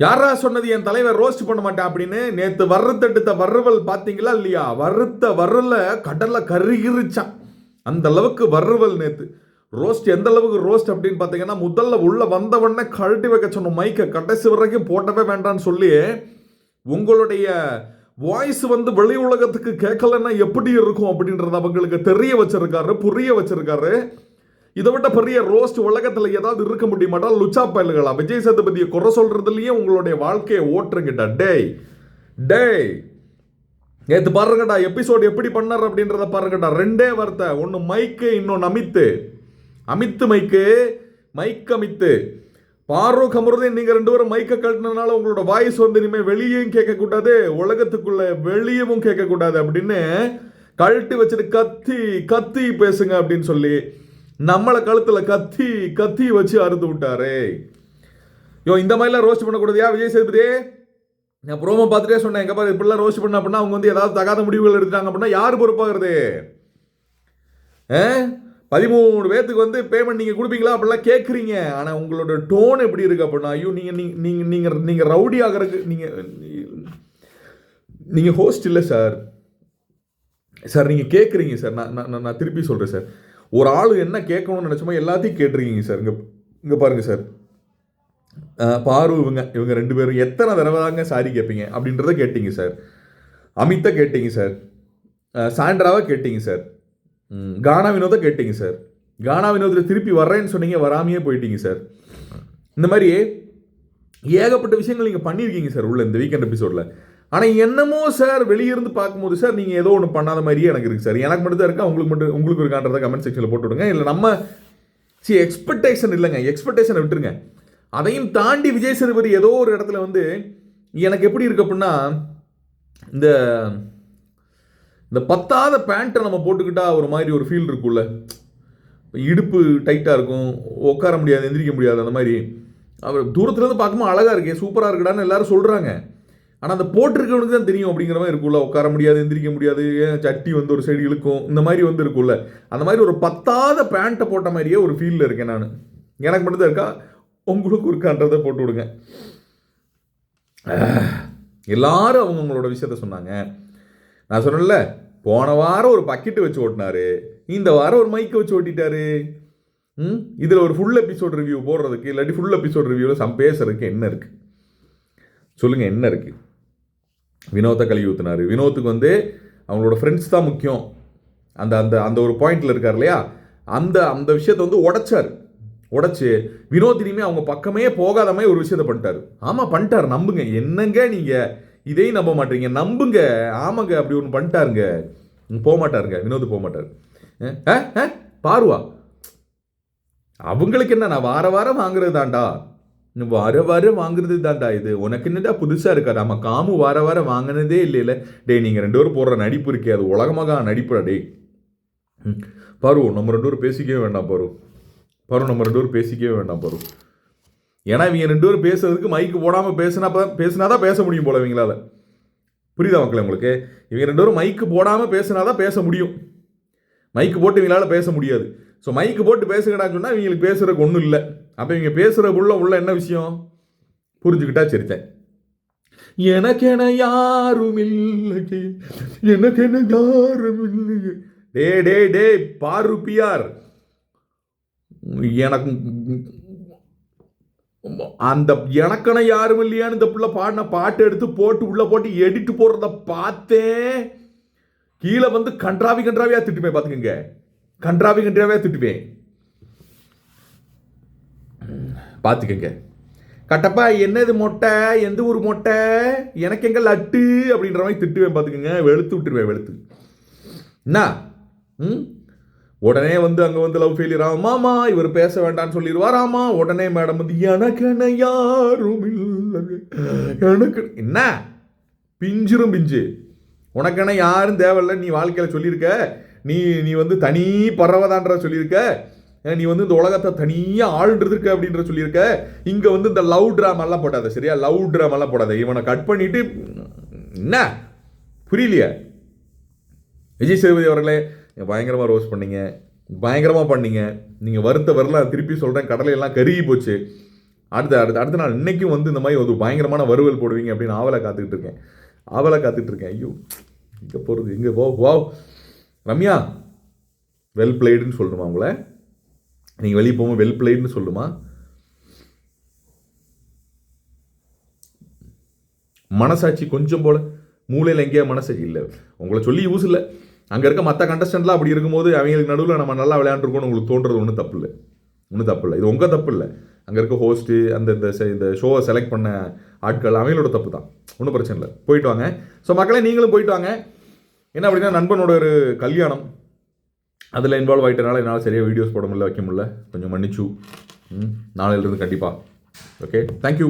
யாரா சொன்னது என் தலைவர் ரோஸ்ட் பண்ண மாட்டேன் அப்படின்னு நேத்து வறுத்தெடுத்த வறுவல் பாத்தீங்களா இல்லையா? வறுத்த வறுல கடல்ல கருகிருச்சான் அந்த அளவுக்கு வறுவல் நேத்து. ரோஸ்ட் எந்த அளவுக்கு ரோஸ்ட் அப்படின்னு பார்த்தீங்கன்னா முதல்ல உள்ள வந்தவொடனே கழட்டி வைக்க சொன்ன மைக்கை கடைசி வரைக்கும் போட்டவே வேண்டான்னு சொல்லி உங்களுடைய வாய்ஸ் வந்து வெளி உலகத்துக்கு கேட்கலன்னா எப்படி இருக்கும் அப்படின்றத அவங்களுக்கு தெரிய வச்சிருக்காரு புரிய வச்சிருக்காரு. இதை விட்ட பெரிய ரோஸ்ட் உலகத்தில் ஏதாவது இருக்க முடியுமாட்டால் லுச்சா பயல்களா? விஜய் சேதுபதியை குறை சொல்றதுலயே உங்களுடைய வாழ்க்கையை ஓட்டுறீங்கடா. டேய் டேய். நேற்று பாருங்கடா எபிசோடு எப்படி பண்ணார் அப்படின்றத பாருங்கடா. ரெண்டே வார்த்தை. ஒன்று மைக்கு இன்னொன்று அமித்து. அமித்து மைக்கு மைக் அமித்து. பாரூக் அமருதே நீங்கள் ரெண்டு பேரும் மைக்கை கழட்டினதுனால உங்களோட வாய்ஸ் வந்து இனிமேல் வெளியும் கேட்கக்கூடாது உலகத்துக்குள்ள வெளியவும் கேட்கக்கூடாது அப்படின்னு கழட்டி வச்சுட்டு கத்தி கத்தி பேசுங்க அப்படின்னு சொல்லி நம்மளை கழுத்தில் கத்தி கத்தி வச்சு அறுத்து விட்டாரே. யோ இந்த மாதிரிலாம் ரோஸ்ட் பண்ணக்கூடாதியா விஜய் சேதுபதி நான் ப்ரோமோ பார்த்துட்டே சொன்னேன். எங்க பாரு இப்படிலாம் ரோஸ்ட் பண்ண அப்படின்னா அவங்க வந்து ஏதாவது தகாத முடிவுகள் எடுத்துட்டாங்க அப்படின்னா யார் பொறுப்பாகிறது? ஆ? பதிமூணு பேத்துக்கு வந்து பேமெண்ட் நீங்கள் கொடுப்பீங்களா அப்படிலாம் கேட்குறீங்க ஆனால் உங்களோட டோன் எப்படி இருக்கு அப்படின்னா ஐயோ நீங்கள் நீங்கள் நீங்கள் நீங்கள் ரவுடி ஆகிறதுக்கு நீங்கள் நீங்கள் ஹோஸ்ட் இல்லை சார் சார் நீங்கள் கேட்குறீங்க சார் நான் நான் நான் திருப்பி சொல்கிறேன் சார் ஒரு ஆள் என்ன கேட்கணும்னு நினச்சோமோ எல்லாத்தையும் கேட்டிருக்கீங்க சார். இங்கே இங்கே பாருங்கள் சார். பாரு இவங்க இவங்க ரெண்டு பேரும் எத்தனை தடவை தாங்க சாரி கேட்பீங்க அப்படின்றத கேட்டீங்க சார். அமித்தை கேட்டீங்க சார். அஹ், சாண்ட்ராவை கேட்டீங்க சார். ம், கானா வினோதை கேட்டீங்க சார். கானா வினோதில் திருப்பி வர்றேன்னு சொன்னீங்க வராமையே போயிட்டீங்க சார். இந்த மாதிரி ஏகப்பட்ட விஷயங்கள் நீங்கள் பண்ணியிருக்கீங்க சார் உள்ள இந்த வீக்கெண்ட் எபிசோடில் ஆனால் என்னமோ சார் வெளியிருந்து பார்க்கும்போது சார் நீங்கள் ஏதோ ஒன்று பண்ணாத மாதிரியே எனக்கு இருக்குது சார். எனக்கு மட்டும் தான் இருக்கா. உங்களுக்கு மட்டும் உங்களுக்கு இருக்கான்றதை கமெண்ட் செக்ஷனில் போட்டு விடுங்க இல்லை நம்ம சி எக்ஸ்பெக்டேஷன் இல்லைங்க. எக்ஸ்பெக்டேஷனை விட்டுருங்க. அதையும் தாண்டி விஜய் சேதுபதி ஏதோ ஒரு இடத்துல வந்து எனக்கு எப்படி இருக்கு அப்படின்னா இந்த இந்த பத்தாத பேண்ட்டை நம்ம போட்டுக்கிட்டா ஒரு மாதிரி ஒரு ஃபீல் இருக்கும்ல. இடுப்பு டைட்டாக இருக்கும். உட்கார முடியாது எந்திரிக்க முடியாது அந்த மாதிரி. அவர் தூரத்துலேருந்து பார்க்கும்போது அழகாக இருக்கே சூப்பராக இருக்குடான்னு எல்லாரும் சொல்கிறாங்க ஆனால் அந்த போட்டிருக்கவனுக்கு தான் தெரியும் அப்படிங்கிற மாதிரி இருக்கும்ல. உட்கார முடியாது எந்திரிக்க முடியாது ஏன் சட்டி வந்து ஒரு சைடு இழுக்கும் இந்த மாதிரி வந்து இருக்கும்ல. அந்த மாதிரி ஒரு பத்தாத பேண்ட்டை போட்ட மாதிரியே ஒரு ஃபீலில் இருக்கேன் நான். எனக்கு மட்டும்தான் இருக்கா? உங்களுக்கு இருக்கான்றதை போட்டு விடுங்க. ஆஹ். எல்லாரும் அவங்கவுங்களோட விஷயத்த சொன்னாங்க. நான் சொன்னேன்ல போன வாரம் ஒரு பக்கெட்டு வச்சு ஓட்டினாரு. இந்த வாரம் ஒரு மைக்கை வச்சு ஓட்டிட்டாரு. ம்? இதில் ஒரு ஃபுல் எபிசோட் ரிவ்யூ போடுறதுக்கு இல்லாட்டி ஃபுல் எபிசோட் ரிவ்யூவில் சம் பேசுறதுக்கு என்ன இருக்குது சொல்லுங்கள் என்ன இருக்குது வினோத்தை கழுவி ஊற்றினார் வினோத்துக்கு வந்து அவங்களோட ஃப்ரெண்ட்ஸ் தான் முக்கியம். அந்த அந்த அந்த ஒரு பாயிண்ட்ல இருக்கார் இல்லையா? அந்த அந்த விஷயத்தை வந்து உடைச்சார். உடைச்சி வினோத் இனிமே அவங்க பக்கமே போகாத மாதிரி ஒரு விஷயத்த பண்ணிட்டாரு. ஆமாம் பண்ணிட்டாரு. நம்புங்க. என்னங்க நீங்கள் இதையும் நம்ப மாட்டீங்க. நம்புங்க. ஆமாங்க அப்படி ஒன்று பண்ணிட்டாருங்க. போக மாட்டாருங்க. வினோத் போக மாட்டார். ஆ அஹ், பாருவா. அவங்களுக்கு என்ன? நான் வார வாரம் வாங்குறது தாண்டா வர வர வாங்குறது தான்டா இது. உனக்கு என்னடா புதுசாக இருக்கா? நம்ம காமு வர வர வாங்கினதே இல்லைல்ல டேய் நீங்கள் ரெண்டு பேரும் போடுற நடிப்பு இருக்கே. அது உலகமாக நடிப்புடா டேய். ம், நம்ம ரெண்டு பேரும் பேசிக்கவே வேண்டாம் பாரு. பருவம் நம்ம ரெண்டு பேரும் பேசிக்கவே வேண்டாம் பாரு. ஏன்னா இவங்க ரெண்டு பேரும் பேசுறதுக்கு மைக்கு போடாம பேசினா தான் பேச முடியும் போல இவங்களால. புரியுதா மக்களே உங்களுக்கு? இவங்க ரெண்டு பேரும் மைக்கு போடாமல் பேசினா தான் பேச முடியும். மைக்கு போட்டு இவங்களால பேச முடியாது. ஸோ மைக்கு போட்டு பேசுங்கடான்னு சொன்னால் இவங்களுக்கு பேசுகிறதுக்கு ஒன்றும் இல்லை. அப்போ இவங்க பேசுகிற உள்ள என்ன விஷயம்? புரிஞ்சுக்கிட்டா சரித்தேன் எனக்கென யாரும் இல்லை எனக்கென யாரும் இல்லை டே டே டே பாருப்பியார் எனக்கு அந்த எனக்கென யாரும் இல்லையான்னு இந்த புள்ள பாடின பாட்டு எடுத்து போட்டு உள்ள போட்டு எடிட்டு போடுறத பார்த்தேன் கீழே வந்து கன்றாவி கன்றாவியா திட்டுவேன் பார்த்துக்கங்க கன்றாவி கன்றாவியா திட்டுவேன். பார்த்துக்கங்க கட்டப்பா என்னது மொட்டை? எந்த ஊர் மொட்டை? எனக்கு எங்கே லட்டு? அப்படின்ற மாதிரி திட்டுவேன் பாத்துக்கங்க. வெளுத்து விட்டுருவேன் வெளுத்து. என்ன? ம்? உடனே வந்து அங்கே வந்து லவ் ஃபெயிலியர் ஆகும் மாமா இவர் பேச வேண்டாம்னு சொல்லிடுவார் ஆமா உடனே மேடம் வந்து எனக்கு என்ன யாரும் இல்லை எனக்கு என்ன? பிஞ்சிரும் பிஞ்சு. உனக்கென யாரும் தேவையில்ல? நீ வாழ்க்கையில் சொல்லியிருக்க. நீ நீ வந்து தனி பறவைதான்ற சொல்லியிருக்க. நீ வந்து இந்த உலகத்தை தனியாக ஆள்றதுக்கு அப்படின்ற சொல்லியிருக்க. இங்கே வந்து இந்த லவ் ட்ராமெல்லாம் போடாத சரியா? லவ் ட்ராமெல்லாம் போடாத. இவனை கட் பண்ணிட்டு என்ன? புரியலையே? விஜய் சேதுபதி அவர்களே பயங்கரமாக ரோஸ் பண்ணீங்க. பயங்கரமாக பண்ணீங்க. நீங்கள் வருத்த வரலாம் திருப்பி சொல்கிறேன் கடலையெல்லாம் கருகி போச்சு. அடுத்த அடுத்த அடுத்த நாள் இன்றைக்கும் வந்து இந்த மாதிரி ஒரு பயங்கரமான வறுவல் போடுவீங்க அப்படின்னு ஆவலை காத்துக்கிட்டு இருக்கேன். ஆவலை காத்துக்கிட்டு இருக்கேன். ஐயோ இங்கே போகிறது இங்கே போ வா ரம்யா வெல் பிளேடுன்னு சொல்லணுமா உங்களை? நீங்கள் வெளியே போகும்போது வெல் பிளேட்னு சொல்லுமா? மனசாட்சி கொஞ்சம் போல். மூளையில் எங்கேயா மனசாட்சி இல்லை. உங்களை சொல்லி யூஸ் இல்லை. அங்கே இருக்க மற்ற கண்டஸ்டன்ட்லாம் அப்படி இருக்கும்போது அவங்களுக்கு நடுவில் நம்ம நல்லா விளையாண்டுருக்கோம்னு உங்களுக்கு தோன்றது ஒன்றும் தப்பு இல்லை. ஒன்றும் தப்பு இல்லை. இது உங்கள் தப்பு இல்லை. அங்கே இருக்க ஹோஸ்ட்டு அந்த இந்த இந்த ஷோவை செலக்ட் பண்ண ஆட்கள் அவங்களோட தப்பு தான். ஒன்றும் பிரச்சனை இல்லை. போயிட்டு வாங்க. ஸோ மக்களே நீங்களும் போயிட்டு வாங்க. என்ன அப்படின்னா நண்பனோட ஒரு கல்யாணம். அதில் இன்வால்வ் ஆகிட்டனால என்னால் சரியாக வீடியோஸ் போட முடியல வைக்க முடியல. கொஞ்சம் மன்னிச்சு. ம் நாளையிலிருந்து கண்டிப்பாக ஓகே தேங்க்யூ